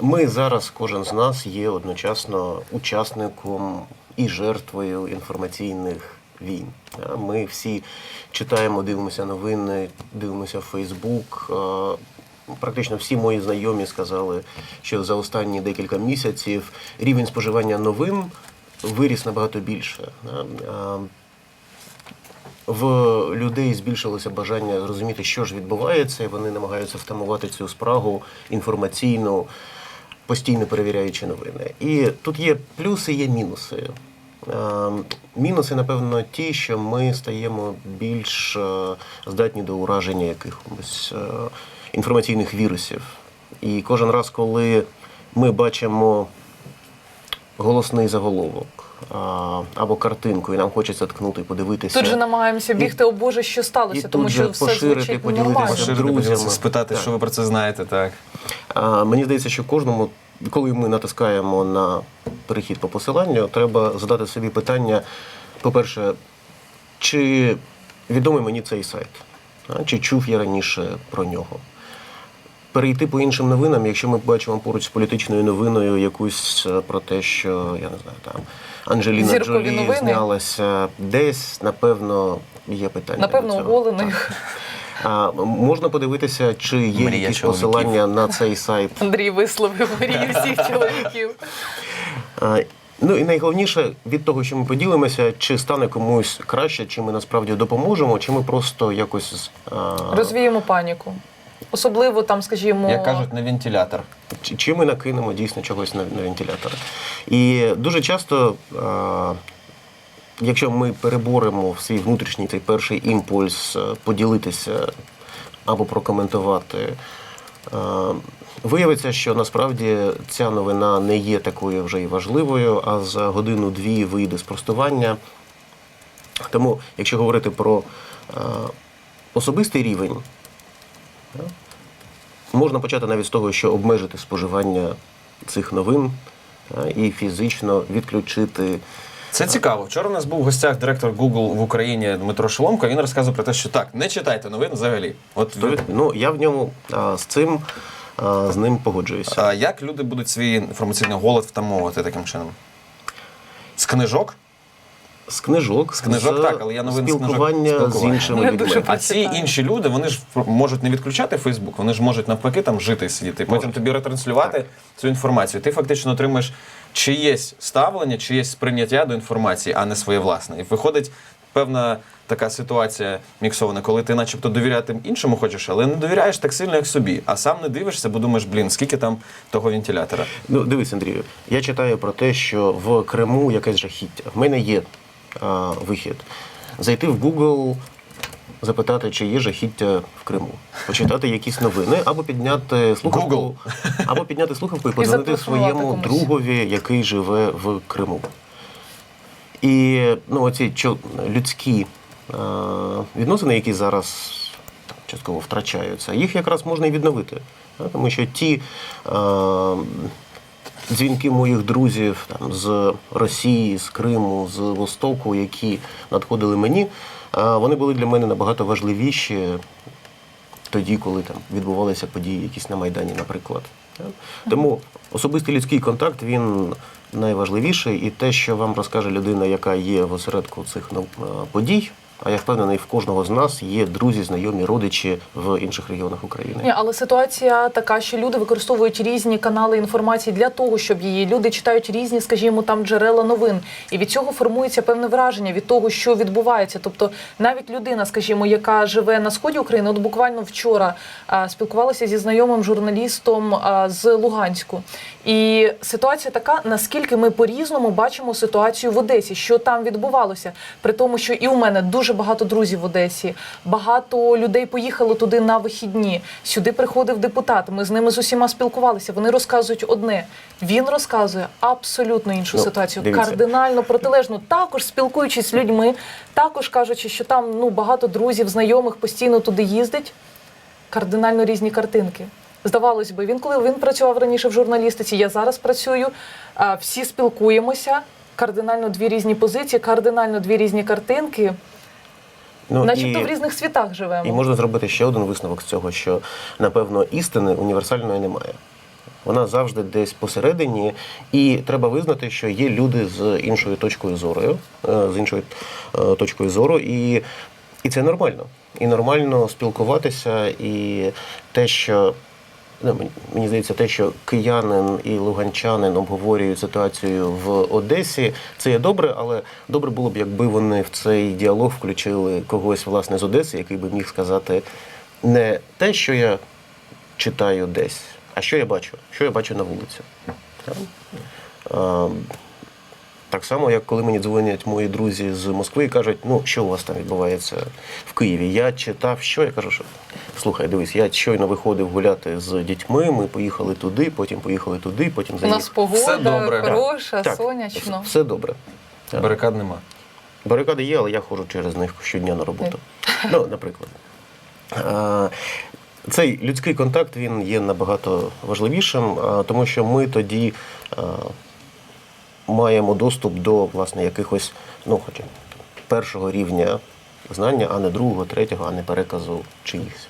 Ми зараз, кожен з нас є одночасно учасником і жертвою інформаційних війн. Ми всі читаємо, дивимося новини, дивимося Фейсбук. Е, Практично всі мої знайомі сказали, що за останні декілька місяців рівень споживання новин виріс набагато більше. Е, в людей збільшилося бажання зрозуміти, що ж відбувається, і вони намагаються втамувати цю спрагу інформаційну, постійно перевіряючи новини. І тут є плюси, є мінуси. Е, Мінуси, напевно, ті, що ми стаємо більш е, здатні до ураження якихось е, інформаційних вірусів. І кожен раз, коли ми бачимо голосний заголовок або картинку, і нам хочеться ткнути, подивитися. Тут же намагаємося бігти, о Боже, що сталося, і тому тут що все поширити, звучить поділитися нормально. Поширити, Поширити, друзями. спитати, Так. що ви про це знаєте, так. Мені здається, що кожному, коли ми натискаємо на перехід по посиланню, треба задати собі питання: по-перше, чи відомий мені цей сайт, чи чув я раніше про нього. Перейти по іншим новинам, якщо ми бачимо поруч з політичною новиною якусь е, про те, що я не знаю, там Анджеліна Зіркові Джолі новини. знялася десь, напевно, є питання. Напевно, до цього. оголених. А, можна подивитися, чи є Мрія якісь чоловіків. посилання на цей сайт. Андрій висловив мрії всіх чоловіків. А, Ну і найголовніше від того, що ми поділимося, чи стане комусь краще, чи ми насправді допоможемо, чи ми просто якось а, Розвіємо паніку. Особливо там, скажімо, Як кажуть, на вентилятор. чи, чи ми накинемо дійсно чогось на, на вентилятор. І дуже часто, а, якщо ми переборемо свій внутрішній цей перший імпульс поділитися або прокоментувати. Виявиться, що насправді ця новина не є такою вже і важливою, а за годину-дві вийде спростування. Тому, якщо говорити про е, особистий рівень, можна почати навіть з того, що обмежити споживання цих новин і фізично відключити. Це цікаво. Вчора у нас був в гостях директор Google в Україні Дмитро Шоломко. Він розказував про те, що так, не читайте новин взагалі. От ви- Ну, я в ньому а, з цим а, з ним погоджуюся. а як люди будуть свій інформаційний голод втамовувати таким чином? З книжок? З книжок, З книжок так, але я новин з книжок спілкування, з іншими Я людьми. дуже А ці інші люди вони ж можуть не відключати Фейсбук, вони ж можуть навпаки там жити і сидіти. Потім Можуть. тобі ретранслювати цю інформацію. Ти фактично отримаєш чиєсь ставлення, чиєсь сприйняття до інформації, а не своє власне. І виходить певна така ситуація міксована, коли ти, начебто, довіряти іншому хочеш, але не довіряєш так сильно, як собі, а сам не дивишся, бо думаєш, блін, скільки там того вентилятора. Ну, дивись, Андрію, я читаю про те, що в Криму якесь жахіття. В мене є а, вихід. Зайти в Google, запитати, чи є жахіття в Криму, почитати якісь новини, або підняти слухавку, Google. або підняти слухавку і подзвонити своєму комусь. другові, який живе в Криму. І ну, оці чо- людські е, відносини, які зараз частково втрачаються, їх якраз можна і відновити. Тому що ті е, дзвінки моїх друзів там, з Росії, з Криму, з Востоку, які надходили мені, вони були для мене набагато важливіші тоді, коли там відбувалися події якісь на Майдані, наприклад. Тому особистий людський контакт він найважливіший, і те, що вам розкаже людина, яка є в осередку цих ну, подій. А я впевнений, в кожного з нас є друзі, знайомі, родичі в інших регіонах України. Ні, але ситуація така, що люди використовують різні канали інформації для того, щоб її люди читають різні, скажімо, там джерела новин, і від цього формується певне враження від того, що відбувається. Тобто, навіть людина, скажімо, яка живе на сході України, от буквально вчора а, спілкувалася зі знайомим журналістом а, з Луганську. І ситуація така, наскільки ми по-різному бачимо ситуацію в Одесі, що там відбувалося, при тому, що і у мене дуже багато друзів в Одесі, багато людей поїхало туди на вихідні. Сюди приходив депутат. Ми з ними з усіма спілкувалися. Вони розказують одне. Він розказує абсолютно іншу Ну, ситуацію, дивіться. кардинально протилежну. Також спілкуючись з людьми, також кажучи, що там ну багато друзів, знайомих постійно туди їздить. Кардинально різні картинки. Здавалось би, він коли він працював раніше в журналістиці, я зараз працюю. Всі спілкуємося. Кардинально дві різні позиції, кардинально дві різні картинки. Ну, Начебто і- в різних світах живемо. І можна зробити ще один висновок з цього, що напевно істини універсальної немає. Вона завжди десь посередині, і треба визнати, що є люди з іншою точкою зору, е, з іншою е, точкою зору, і, і це нормально. І нормально спілкуватися, і те, що мені- мені здається, те, що киянин і луганчанин обговорюють ситуацію в Одесі, це є добре, але добре було б, якби вони в цей діалог включили когось власне з Одеси, який би міг сказати не те, що я читаю десь, а що я бачу, що я бачу на вулиці. Так? Само, як коли мені дзвонять мої друзі з Москви і кажуть, ну що у вас там відбувається в Києві. Я читав, що я кажу, що слухай, дивись, я щойно виходив гуляти з дітьми. Ми поїхали туди, потім поїхали туди, потім У нас погода Все добре. хороша, Так, сонячно. Все добре. Так. Барикад нема. Барикади є, але я ходжу через них щодня на роботу. Ну, наприклад. А, Цей людський контакт він є набагато важливішим, а, тому що ми тоді а, маємо доступ до власне якихось, ну, хоча першого рівня знання, а не другого, третього, а не переказу чиїхсь.